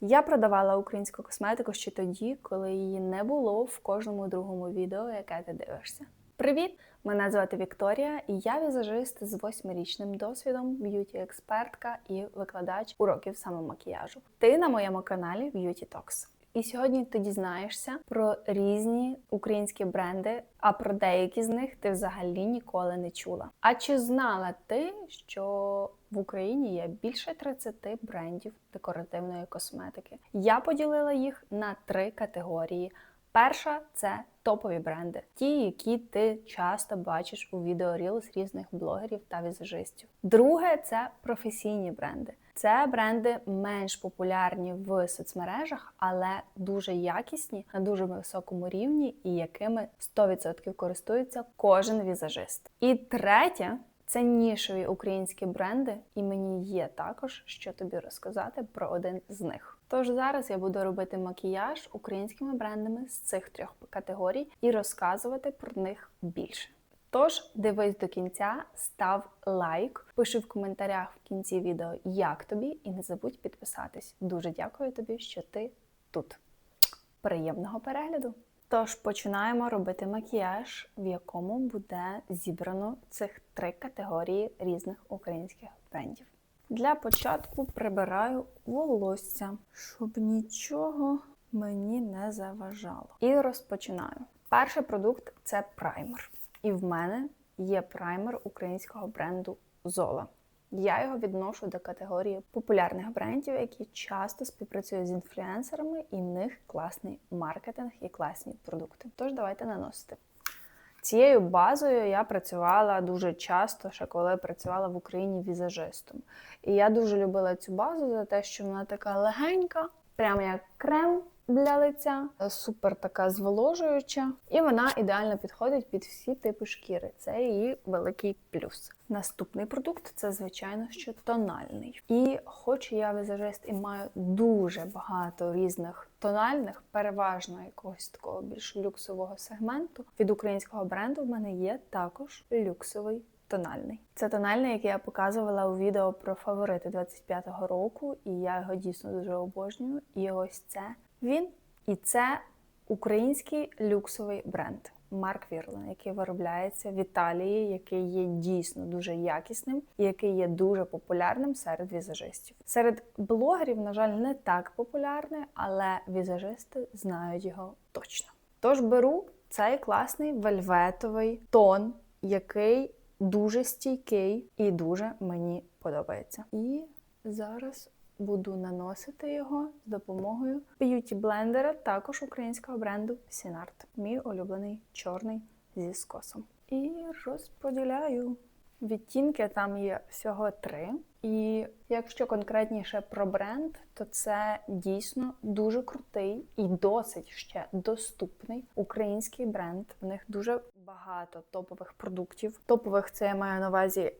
Я продавала українську косметику ще тоді, коли її не було в кожному другому відео, яке ти дивишся. Привіт! Мене звати Вікторія, і я візажист з восьмирічним досвідом, б'юті-експертка і викладач уроків самомакіяжу. Ти на моєму каналі Beauty Talks. І сьогодні ти дізнаєшся про різні українські бренди, а про деякі з них ти взагалі ніколи не чула. А чи знала ти, що в Україні є більше 30 брендів декоративної косметики? Я поділила їх на три категорії. Перша це топові бренди, ті, які ти часто бачиш у відео Reels різних блогерів та візажистів. Друге це професійні бренди. Це бренди менш популярні в соцмережах, але дуже якісні на дуже високому рівні, і якими 100% користується кожен візажист. І третє. Це українські бренди, і мені є також що тобі розказати про один з них. Тож зараз я буду робити макіяж українськими брендами з цих трьох категорій і розказувати про них більше. Тож дивись до кінця, став лайк, пиши в коментарях в кінці відео, як тобі, і не забудь підписатись. Дуже дякую тобі, що ти тут. Приємного перегляду! Тож починаємо робити макіяж, в якому буде зібрано цих три категорії різних українських брендів. Для початку прибираю волосся, щоб нічого мені не заважало. І розпочинаю. Перший продукт це праймер. І в мене є праймер українського бренду Zola. Я його відношу до категорії популярних брендів, які часто співпрацюють з інфлюенсерами, і в них класний маркетинг і класні продукти. Тож давайте наносити. Цією базою я працювала дуже часто, ще коли працювала в Україні візажистом. І я дуже любила цю базу за те, що вона така легенька, прямо як крем для лиця, супер така зволожуюча, і вона ідеально підходить під всі типи шкіри. Це її великий плюс. Наступний продукт це, звичайно, що тональний. І хоч я візажист і маю дуже багато різних тональних, переважно якогось такого більш люксового сегменту, від українського бренду в мене є також люксовий. Тональний. Це тональний, який я показувала у відео про фаворити 25-го року, і я його дійсно дуже обожнюю. І ось це він. І це український люксовий бренд Марк Вірлен, який виробляється в Італії, який є дійсно дуже якісним і який є дуже популярним серед візажистів. Серед блогерів, на жаль, не так популярний, але візажисти знають його точно. Тож беру цей класний вельветовий тон, який дуже стійкий і дуже мені подобається. І зараз буду наносити його з допомогою б'юті-блендера, також українського бренду Сінарт. Мій улюблений чорний зі скосом. І розподіляю. Відтінки там є всього три. І якщо конкретніше про бренд, то це дійсно дуже крутий і досить ще доступний український бренд. В них дуже багато топових продуктів. Топових це я маю на увазі е,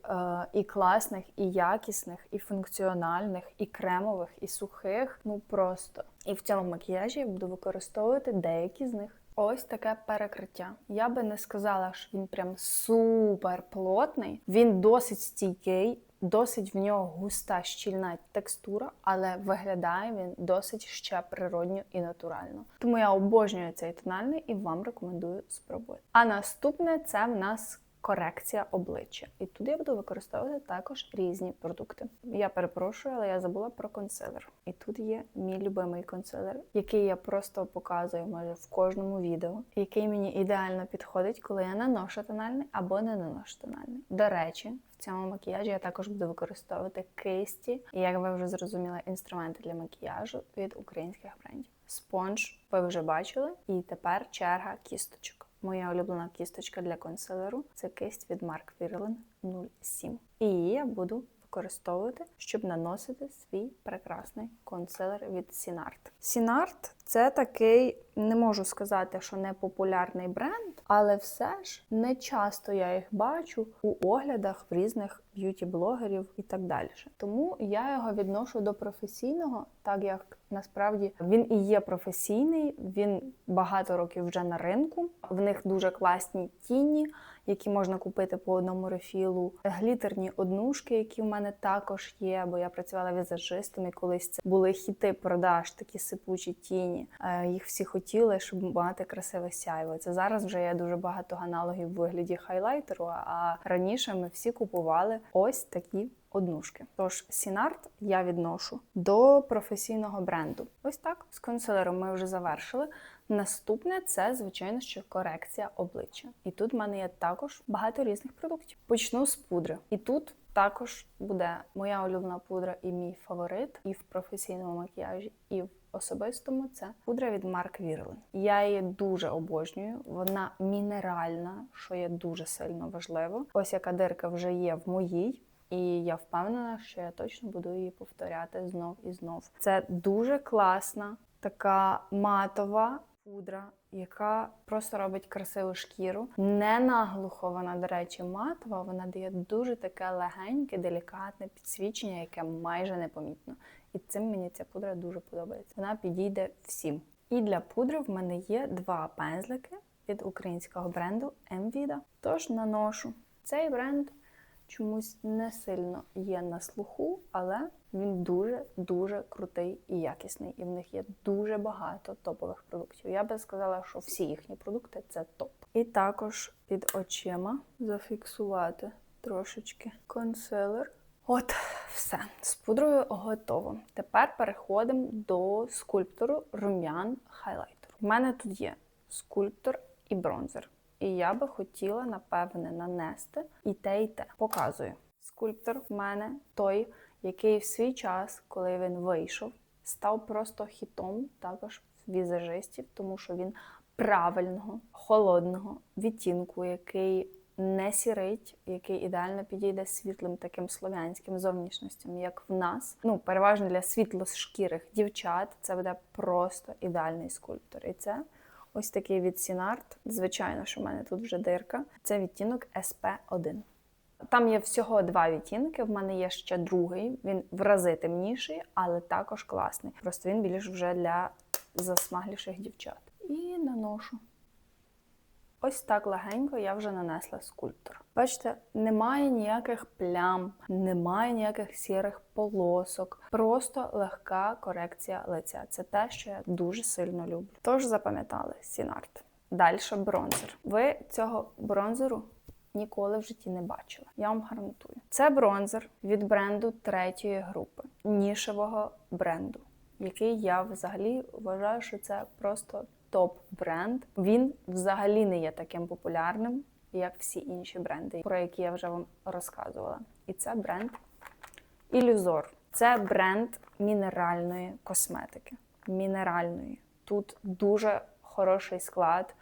і класних, і якісних, і функціональних, і кремових, і сухих. Ну просто і в цьому макіяжі я буду використовувати деякі з них. Ось таке перекриття. Я би не сказала, що він прям супер плотний. Він досить стійкий, досить в нього густа щільна текстура, але виглядає він досить ще природньо і натурально. Тому я обожнюю цей тональний і вам рекомендую спробувати. А наступне це в нас. Корекція обличчя. І тут я буду використовувати також різні продукти. Я перепрошую, але я забула про консилер. І тут є мій любимий консилер, який я просто показую майже в кожному відео, який мені ідеально підходить, коли я наношу тональний або не наношу тональний. До речі, в цьому макіяжі я також буду використовувати кисті, і як ви вже зрозуміли, інструменти для макіяжу від українських брендів. Спонж ви вже бачили, і тепер черга кісточок. Моя улюблена кісточка для консилеру це кисть від Mark Virlen 07. І її я буду використовувати, щоб наносити свій прекрасний консилер від Сінарт. Sinart – це такий, не можу сказати, що не популярний бренд, але все ж не часто я їх бачу у оглядах в різних б'юті-блогерів і так далі. Тому я його відношу до професійного, так як насправді він і є професійний, він багато років вже на ринку. В них дуже класні тіні, які можна купити по одному рефілу. Глітерні однушки, які в мене також є, бо я працювала візажистом і колись це були хіти продаж, такі сипучі тіні. Е, Їх всі хотіли, щоб мати красиве сяйво. Це зараз вже є дуже багато аналогів в вигляді хайлайтеру. А раніше ми всі купували ось такі однушки. Тож Сінарт я відношу до професійного бренду. Ось так з консилером ми вже завершили. Наступне це, звичайно, що корекція обличчя. І тут в мене є також багато різних продуктів. Почну з пудри. І тут також буде моя улюблена пудра і мій фаворит, і в професійному макіяжі, і в особистому це пудра від Марк Вірлен. Я її дуже обожнюю. Вона мінеральна, що є дуже сильно важливо. Ось яка дирка вже є в моїй. І я впевнена, що я точно буду її повторяти знов і знов. Це дуже класна, така матова пудра, яка просто робить красиву шкіру. Не наглухо вона, до речі, матова. Вона дає дуже таке легеньке, делікатне підсвічення, яке майже непомітно. І цим мені ця пудра дуже подобається. Вона підійде всім. І для пудри в мене є два пензлики від українського бренду Mvida. Тож наношу цей бренд чомусь не сильно є на слуху, але він дуже-дуже крутий і якісний. І в них є дуже багато топових продуктів. Я би сказала, що всі їхні продукти це топ. І також під очима зафіксувати трошечки консилер. От, все. З пудрою готово. Тепер переходимо до скульптору рум'ян хайлайтеру. У мене тут є скульптор і бронзер. І я би хотіла, напевне, нанести і те, і те. Показую. Скульптор в мене той, який в свій час, коли він вийшов, став просто хітом також візажистів, тому що він правильного, холодного відтінку, який не сірить, який ідеально підійде світлим таким слов'янським зовнішностям, як в нас. Ну, переважно для світлошкірих дівчат, це буде просто ідеальний скульптор. І це ось такий від Сінарт. Звичайно, що в мене тут вже дирка. Це відтінок SP1. Там є всього два відтінки. В мене є ще другий. Він в рази темніший, але також класний. Просто він більш вже для засмагліших дівчат. І наношу. Ось так легенько я вже нанесла скульптор. Бачите, немає ніяких плям, немає ніяких сірих полосок, просто легка корекція лиця. Це те, що я дуже сильно люблю. Тож запам'ятали Сінарт. Далі бронзер. Ви цього бронзеру ніколи в житті не бачили. Я вам гарантую. Це бронзер від бренду третьої групи, нішевого бренду, який я взагалі вважаю, що це просто топ-бренд. Він взагалі не є таким популярним, як всі інші бренди, про які я вже вам розказувала. І це бренд Ілюзор. Це бренд мінеральної косметики. Мінеральної. Тут дуже хороший склад,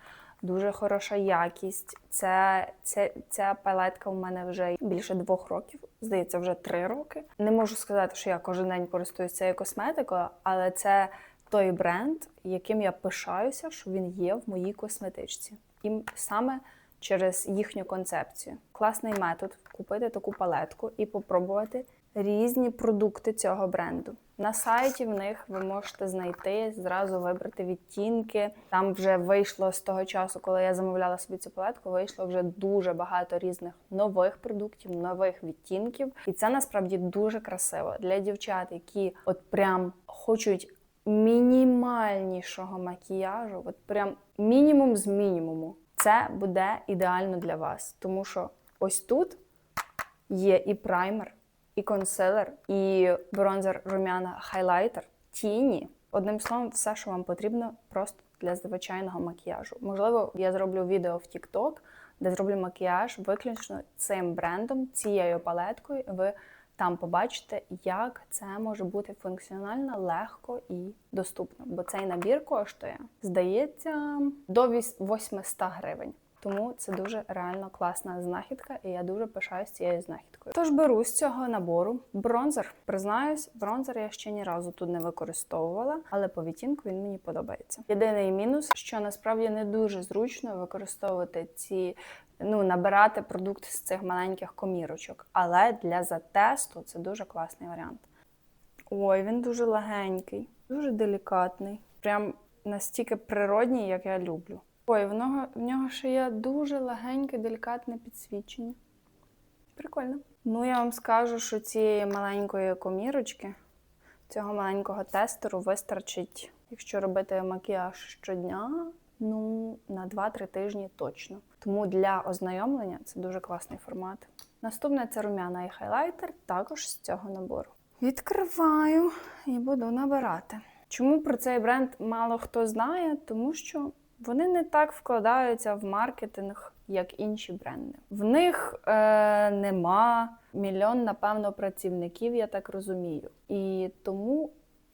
дуже хороша якість. Це, це, Ця палетка у мене вже більше двох років, здається, вже три роки. Не можу сказати, що я кожен день користуюся цією косметикою, але це той бренд, яким я пишаюся, що він є в моїй косметичці. І саме через їхню концепцію. Класний метод купити таку палетку і попробувати різні продукти цього бренду. На сайті в них ви можете знайти, зразу вибрати відтінки. Там вже вийшло з того часу, коли я замовляла собі цю палетку, вийшло вже дуже багато різних нових продуктів, нових відтінків. І це насправді дуже красиво для дівчат, які от прям хочуть мінімальнішого макіяжу, от прям мінімум з мінімуму. Це буде ідеально для вас, тому що ось тут є і праймер, і консилер, і бронзер рум'яна хайлайтер, тіні. Одним словом, все, що вам потрібно, просто для звичайного макіяжу. Можливо, я зроблю відео в TikTok, де зроблю макіяж виключно цим брендом, цією палеткою. Ви там побачите, як це може бути функціонально, легко і доступно. Бо цей набір коштує, здається, до 800 гривень. Тому це дуже реально класна знахідка, і я дуже пишаюсь цією знахідкою. Тож беру з цього набору бронзер. Признаюсь, бронзер я ще ні разу тут не використовувала, але по відтінку він мені подобається. Єдиний мінус, що насправді не дуже зручно використовувати ці. Ну, набирати продукт з цих маленьких комірочок. Але для затесту це дуже класний варіант. Ой, він дуже легенький, дуже делікатний. Прям настільки природній, як я люблю. Ой, в нього, в нього ще є дуже легеньке, делікатне підсвічення. Прикольно. Ну, я вам скажу, що цієї маленької комірочки, цього маленького тестеру вистачить, якщо робити макіяж щодня, ну, на 2-3 тижні точно. Тому для ознайомлення це дуже класний формат. Наступне це рум'яна і хайлайтер, також з цього набору. Відкриваю і буду набирати. Чому про цей бренд мало хто знає? Тому що вони не так вкладаються в маркетинг, як інші бренди. В них е, нема мільйон, напевно, працівників, я так розумію. І тому,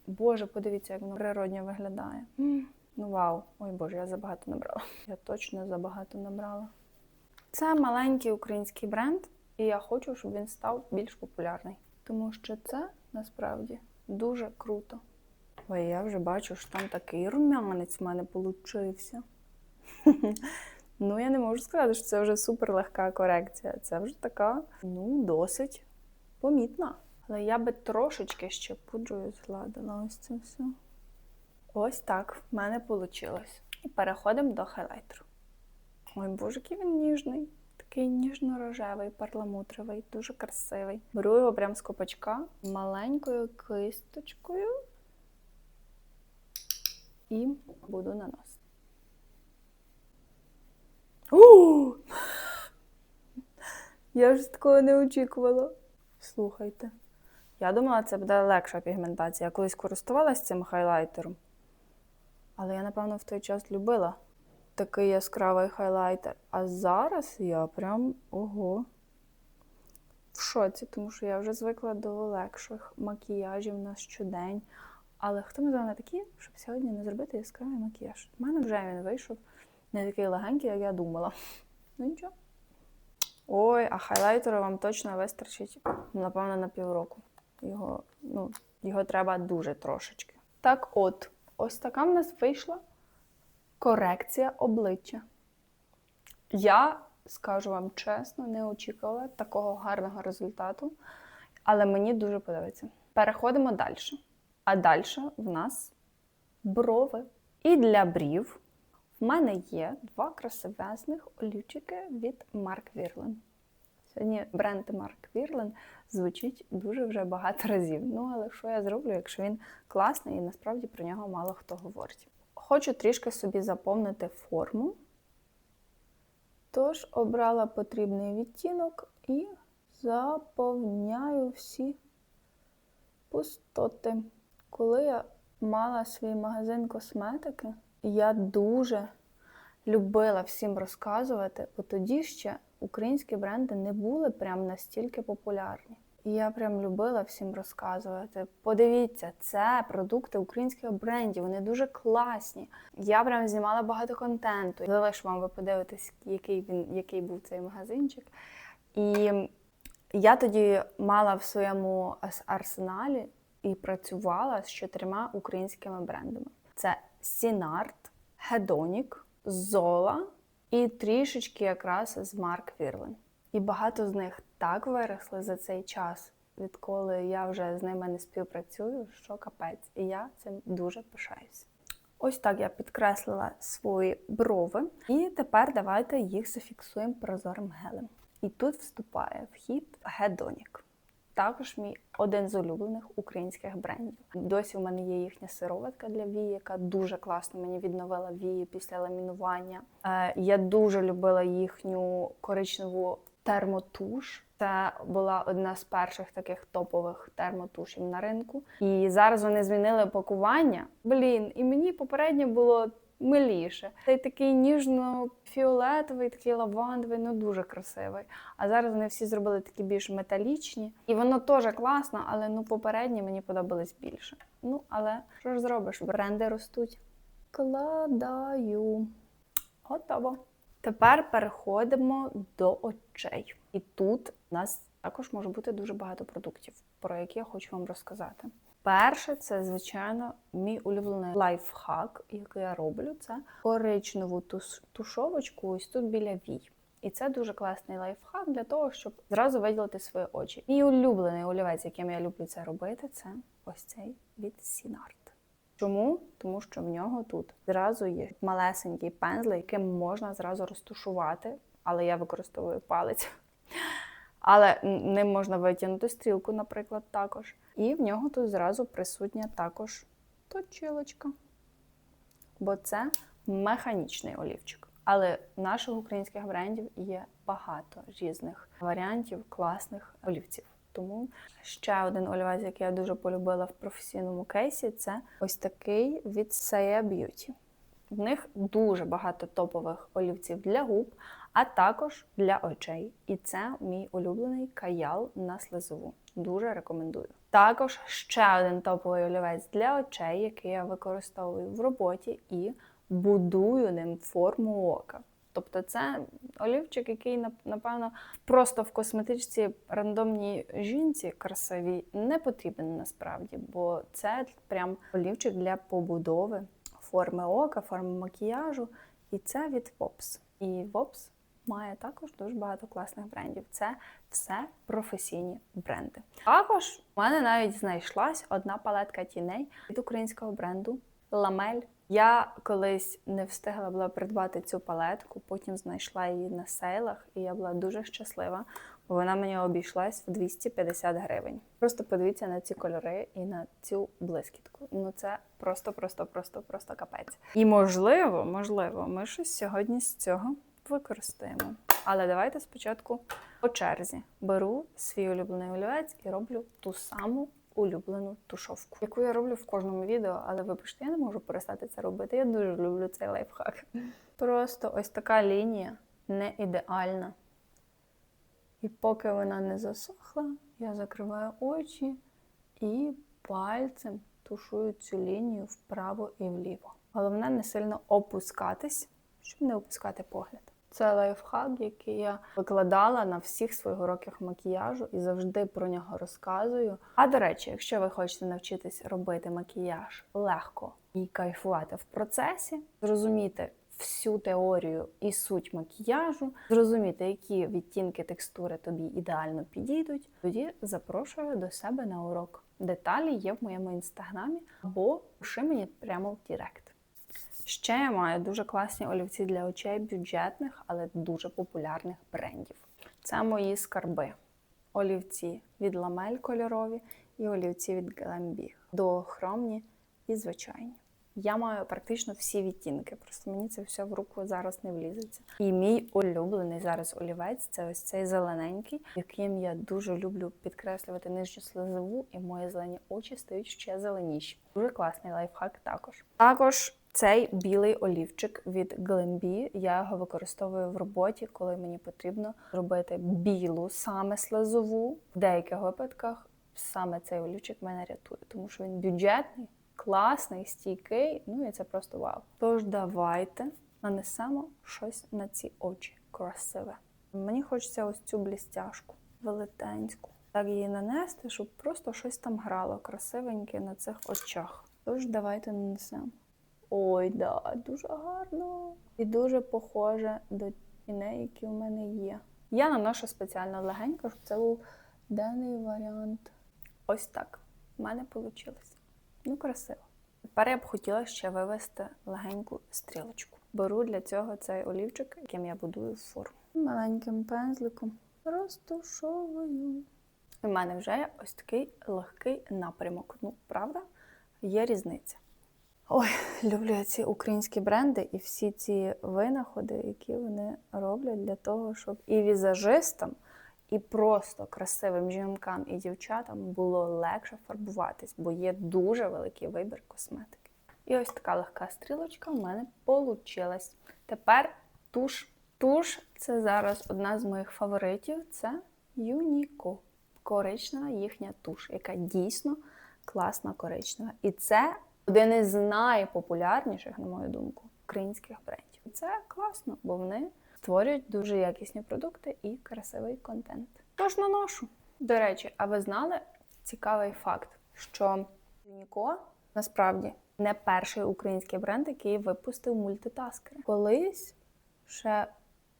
Боже, подивіться, як воно природньо виглядає. Ну вау, ой Боже, я забагато набрала. Я точно забагато набрала. Це маленький український бренд, і я хочу, щоб він став більш популярний. Тому що це насправді дуже круто. Ой, я вже бачу, що там такий рум'янець в мене получився. ну, я не можу сказати, що це вже супер легка корекція. Це вже така, ну, досить помітна. Але я би трошечки ще пудрою згладила ось це все. Ось так в мене вийшло. І переходимо до хайлайтеру. Ой, боже, який він ніжний. Такий ніжно-рожевий, перламутровий, дуже красивий. Беру його прямо з копачка маленькою кисточкою і буду наносити. У! Я ж такого не очікувала. Слухайте. Я думала, це буде легша пігментація. Я колись користувалася цим хайлайтером. Але я, напевно, в той час любила такий яскравий хайлайтер. А зараз я прям ого. В шоці, тому що я вже звикла до легших макіяжів на щодень. Але хто ми з вами такі, щоб сьогодні не зробити яскравий макіяж? У мене вже він вийшов не такий легенький, як я думала. Ну нічого. Ой, а хайлайтеру вам точно вистачить, напевно, на півроку. Його, ну, його треба дуже трошечки. Так от, ось така в нас вийшла корекція обличчя. Я скажу вам чесно, не очікувала такого гарного результату, але мені дуже подобається. Переходимо далі. А далі в нас брови. І для брів в мене є два красивезних олівчики від Марк Вірлен. Сьогодні бренд Марк Вірлен звучить дуже вже багато разів. Ну, але що я зроблю, якщо він класний і насправді про нього мало хто говорить. Хочу трішки собі заповнити форму. Тож обрала потрібний відтінок і заповняю всі пустоти. Коли я мала свій магазин косметики, я дуже любила всім розказувати, бо тоді ще українські бренди не були прям настільки популярні. І я прям любила всім розказувати. Подивіться, це продукти українських брендів, вони дуже класні. Я прям знімала багато контенту. Залишу вам ви подивитесь, який він, який був цей магазинчик. І я тоді мала в своєму арсеналі і працювала з чотирма українськими брендами: це Сінарт, Hedonic, Zola і трішечки якраз з Марк Вірлен. І багато з них так виросли за цей час, відколи я вже з ними не співпрацюю, що капець. І я цим дуже пишаюся. Ось так я підкреслила свої брови. І тепер давайте їх зафіксуємо прозорим гелем. І тут вступає в хід Hedonic. Також мій один з улюблених українських брендів. Досі в мене є їхня сироватка для вії, яка дуже класно мені відновила вії після ламінування. Е, я дуже любила їхню коричневу термотуш. Це була одна з перших таких топових термотушів на ринку. І зараз вони змінили пакування. Блін, і мені попередньо було миліше. Цей такий ніжно-фіолетовий, такий лавандовий, ну дуже красивий. А зараз вони всі зробили такі більш металічні. І воно теж класно, але ну попередні мені подобались більше. Ну, але що ж зробиш? Бренди ростуть. Кладаю. Готово. Тепер переходимо до очей. І тут у нас також може бути дуже багато продуктів, про які я хочу вам розказати. Перше, це, звичайно, мій улюблений лайфхак, який я роблю, це коричневу туш- тушовочку ось тут біля вій. І це дуже класний лайфхак для того, щоб зразу виділити свої очі. Мій улюблений олівець, яким я люблю це робити, це ось цей від Сінарт. Чому? Тому що в нього тут зразу є малесенький пензлик, яким можна зразу розтушувати, але я використовую палець. Але ним можна витягнути стрілку, наприклад, також. І в нього тут зразу присутня також точилочка. Бо це механічний олівчик. Але наших українських брендів є багато різних варіантів класних олівців. Тому ще один олівець, який я дуже полюбила в професійному кейсі, це ось такий від Saya Beauty. В них дуже багато топових олівців для губ, а також для очей. І це мій улюблений каял на слизову. Дуже рекомендую. Також ще один топовий олівець для очей, який я використовую в роботі і будую ним форму ока. Тобто це олівчик, який напевно просто в косметичці рандомній жінці красивій не потрібен насправді, бо це прям олівчик для побудови форми ока, форми макіяжу. І це від Vops. І Vops має також дуже багато класних брендів. Це все професійні бренди. Також у мене навіть знайшлась одна палетка тіней від українського бренду Ламель. Я колись не встигла була придбати цю палетку, потім знайшла її на сейлах, і я була дуже щаслива, бо вона мені обійшлась в 250 гривень. Просто подивіться на ці кольори і на цю блискітку. Ну це просто, просто, просто, просто капець. І можливо, можливо, ми щось сьогодні з цього використаємо. Але давайте спочатку по черзі беру свій улюблений олівець і роблю ту саму улюблену тушовку, яку я роблю в кожному відео, але вибачте, я не можу перестати це робити. Я дуже люблю цей лайфхак. Просто ось така лінія не ідеальна. І поки вона не засохла, я закриваю очі і пальцем тушую цю лінію вправо і вліво. Головне не сильно опускатись, щоб не опускати погляд. Це лайфхак, який я викладала на всіх своїх уроках макіяжу і завжди про нього розказую. А до речі, якщо ви хочете навчитись робити макіяж легко і кайфувати в процесі, зрозуміти всю теорію і суть макіяжу, зрозуміти, які відтінки текстури тобі ідеально підійдуть, тоді запрошую до себе на урок. Деталі є в моєму інстаграмі або пиши мені прямо в Директ. Ще я маю дуже класні олівці для очей бюджетних, але дуже популярних брендів. Це мої скарби. Олівці від ламель кольорові і олівці від Glambi. Доохромні і звичайні. Я маю практично всі відтінки, просто мені це все в руку зараз не влізеться. І мій улюблений зараз олівець це ось цей зелененький, яким я дуже люблю підкреслювати нижню слизову, і мої зелені очі стають ще зеленіші. Дуже класний лайфхак також. Також цей білий олівчик від Glambi, я його використовую в роботі, коли мені потрібно робити білу саме слизову. В деяких випадках саме цей олівчик мене рятує, тому що він бюджетний, класний, стійкий. Ну і це просто вау. Тож давайте нанесемо щось на ці очі красиве. Мені хочеться ось цю блістяшку велетенську. Так її нанести, щоб просто щось там грало красивеньке на цих очах. Тож давайте нанесемо. Ой, да, дуже гарно. І дуже похоже до тіней, які у мене є. Я наношу спеціально легенько, щоб це був даний варіант. Ось так. У мене вийшло. Ну, красиво. Тепер я б хотіла ще вивести легеньку стрілочку. Беру для цього цей олівчик, яким я будую форму. Маленьким пензликом розтушовую. У мене вже є ось такий легкий напрямок. Ну, правда, є різниця. Ой, люблю я ці українські бренди і всі ці винаходи, які вони роблять для того, щоб і візажистам, і просто красивим жінкам і дівчатам було легше фарбуватись, бо є дуже великий вибір косметики. І ось така легка стрілочка в мене получилась. Тепер туш. Туш це зараз одна з моїх фаворитів. Це Юніко. Коричнева їхня туш, яка дійсно класна коричнева. І це один із найпопулярніших, на мою думку, українських брендів. І Це класно, бо вони створюють дуже якісні продукти і красивий контент. Тож наношу. До речі, а ви знали цікавий факт, що Юніко насправді не перший український бренд, який випустив мультитаскери. Колись ще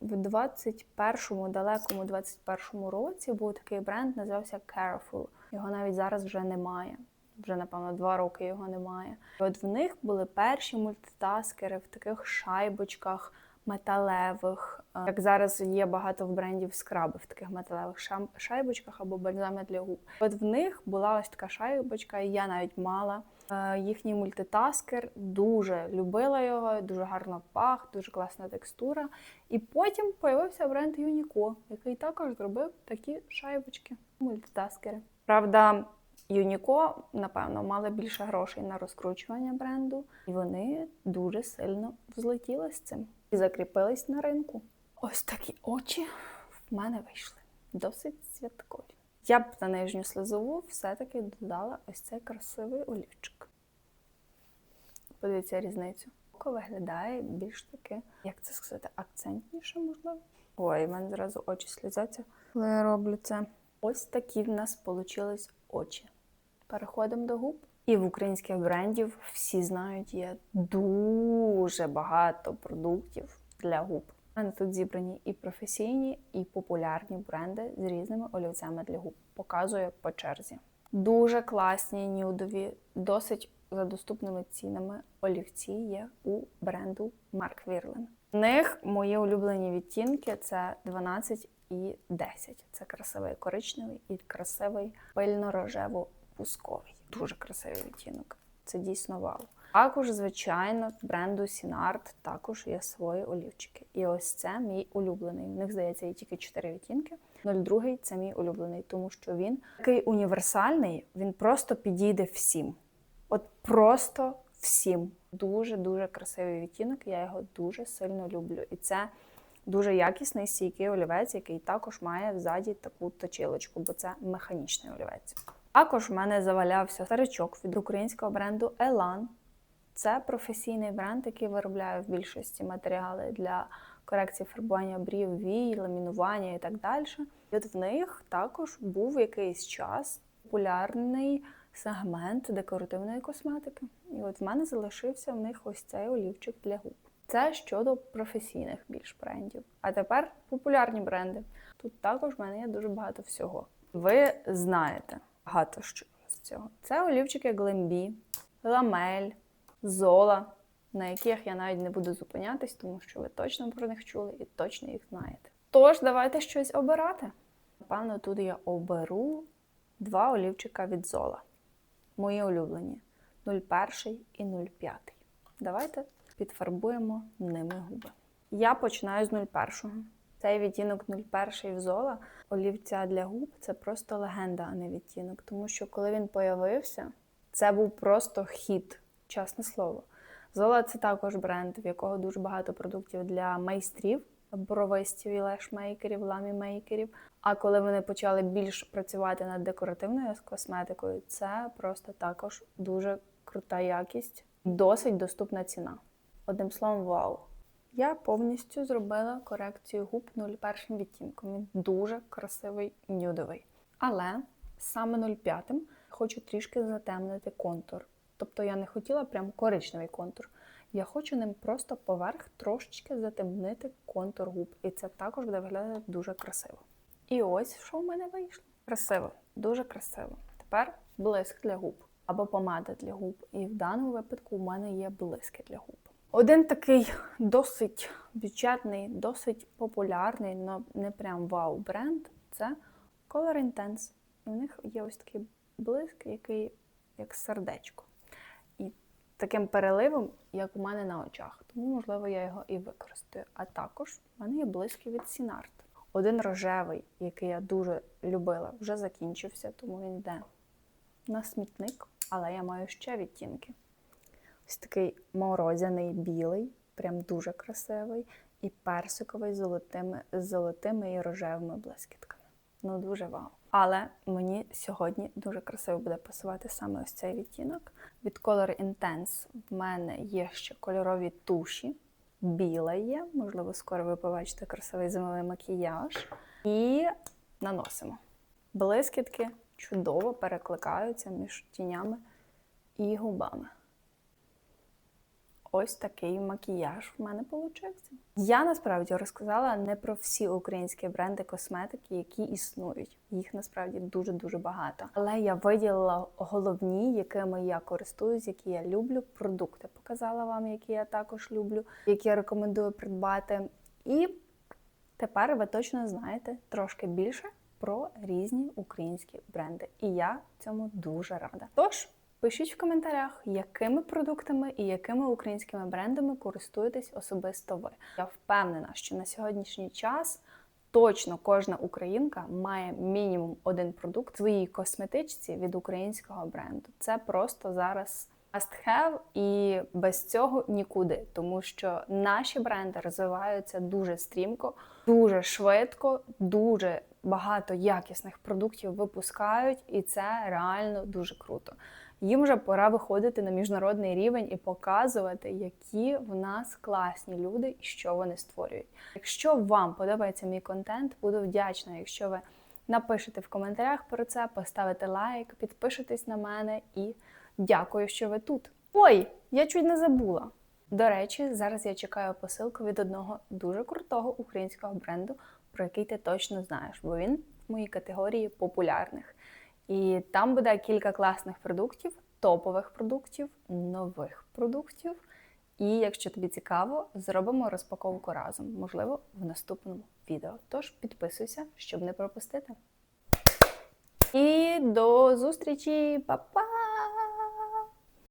в 21-му, далекому 21-му році був такий бренд, називався Careful. Його навіть зараз вже немає. Вже, напевно, два роки його немає. От в них були перші мультитаскери в таких шайбочках металевих. Е, Як зараз є багато в брендів скраби в таких металевих шайбочках або бальзами для губ. От в них була ось така шайбочка, і я навіть мала е, їхній мультитаскер. Дуже любила його, дуже гарно пах, дуже класна текстура. І потім появився бренд Юніко, який також зробив такі шайбочки, мультитаскери. Правда, Юніко, напевно, мали більше грошей на розкручування бренду, і вони дуже сильно взлетіли з цим і закріпились на ринку. Ось такі очі в мене вийшли. Досить святкові. Я б на нижню слизову все-таки додала ось цей красивий олівчик. Подивіться різницю. Око виглядає більш таке, як це сказати, акцентніше, можливо. Ой, в мене зразу очі слізаться, коли я роблю це. Ось такі в нас получились очі. Переходимо до губ. І в українських брендів всі знають, є дуже багато продуктів для губ. У мене тут зібрані і професійні, і популярні бренди з різними олівцями для губ. Показую по черзі. Дуже класні нюдові, досить за доступними цінами олівці є у бренду Марк Вірлен. В них мої улюблені відтінки це 12 і 10. Це красивий коричневий і красивий пильно-рожево-пусковий. Дуже красивий відтінок. Це дійсно вау. Також, звичайно, бренду Сінарт також є свої олівчики. І ось це мій улюблений. В них, здається, є тільки 4 відтінки. 02 це мій улюблений, тому що він такий універсальний, він просто підійде всім. От просто всім. Дуже-дуже красивий відтінок, я його дуже сильно люблю. І це дуже якісний стійкий олівець, який також має взаді таку точилочку, бо це механічний олівець. Також в мене завалявся старичок від українського бренду Elan. Це професійний бренд, який виробляє в більшості матеріали для корекції фарбування брів, вій, ламінування і так далі. І от в них також був якийсь час популярний сегмент декоративної косметики. І от в мене залишився в них ось цей олівчик для губ. Це щодо професійних більш брендів. А тепер популярні бренди. Тут також в мене є дуже багато всього. Ви знаєте багато що з цього. Це олівчики Glambi, Ламель, Зола, на яких я навіть не буду зупинятись, тому що ви точно про них чули і точно їх знаєте. Тож, давайте щось обирати. Напевно, тут я оберу два олівчика від Зола. Мої улюблені 01 і 05. Давайте підфарбуємо ними губи. Я починаю з 01. Цей відтінок 01 в Зола, олівця для губ це просто легенда, а не відтінок. Тому що коли він появився, це був просто хіт, чесне слово. Зола це також бренд, в якого дуже багато продуктів для майстрів, бровистів і лешмейкерів, ламімейкерів. А коли вони почали більш працювати над декоративною косметикою, це просто також дуже крута якість, досить доступна ціна. Одним словом, вау. Я повністю зробила корекцію губ 01 відтінком. Він дуже красивий нюдовий. Але саме 05 хочу трішки затемнити контур. Тобто я не хотіла прям коричневий контур. Я хочу ним просто поверх трошечки затемнити контур губ. І це також буде виглядати дуже красиво. І ось що в мене вийшло. Красиво, дуже красиво. Тепер блиск для губ або помада для губ. І в даному випадку у мене є блиски для губ. Один такий досить бюджетний, досить популярний, але не прям вау бренд це Color Intense. І в них є ось такий блиск, який як сердечко. І таким переливом, як у мене на очах. Тому, можливо, я його і використаю. А також в мене є блиски від Сінарт. Один рожевий, який я дуже любила, вже закінчився, тому він йде на смітник, але я маю ще відтінки. Ось такий морозяний білий, прям дуже красивий, і персиковий з золотими, золотими і рожевими блискітками. Ну, дуже вау. Але мені сьогодні дуже красиво буде пасувати саме ось цей відтінок. Від Color Intense в мене є ще кольорові туші. біле є. Можливо, скоро ви побачите красивий зимовий макіяж. І наносимо. Блискітки чудово перекликаються між тінями і губами. Ось такий макіяж в мене получився. Я насправді розказала не про всі українські бренди косметики, які існують. Їх насправді дуже дуже багато. Але я виділила головні, якими я користуюсь, які я люблю. Продукти показала вам, які я також люблю, які я рекомендую придбати. І тепер ви точно знаєте трошки більше про різні українські бренди. І я цьому дуже рада. Тож. Пишіть в коментарях, якими продуктами і якими українськими брендами користуєтесь особисто ви. Я впевнена, що на сьогоднішній час точно кожна українка має мінімум один продукт в своїй косметичці від українського бренду. Це просто зараз must have і без цього нікуди, тому що наші бренди розвиваються дуже стрімко, дуже швидко, дуже багато якісних продуктів випускають, і це реально дуже круто. Їм вже пора виходити на міжнародний рівень і показувати, які в нас класні люди і що вони створюють. Якщо вам подобається мій контент, буду вдячна, якщо ви напишете в коментарях про це, поставите лайк, підпишетесь на мене і дякую, що ви тут. Ой, я чуть не забула. До речі, зараз я чекаю посилку від одного дуже крутого українського бренду, про який ти точно знаєш, бо він в моїй категорії популярних. І там буде кілька класних продуктів, топових продуктів, нових продуктів. І якщо тобі цікаво, зробимо розпаковку разом, можливо, в наступному відео. Тож підписуйся, щоб не пропустити. І до зустрічі, Па-па!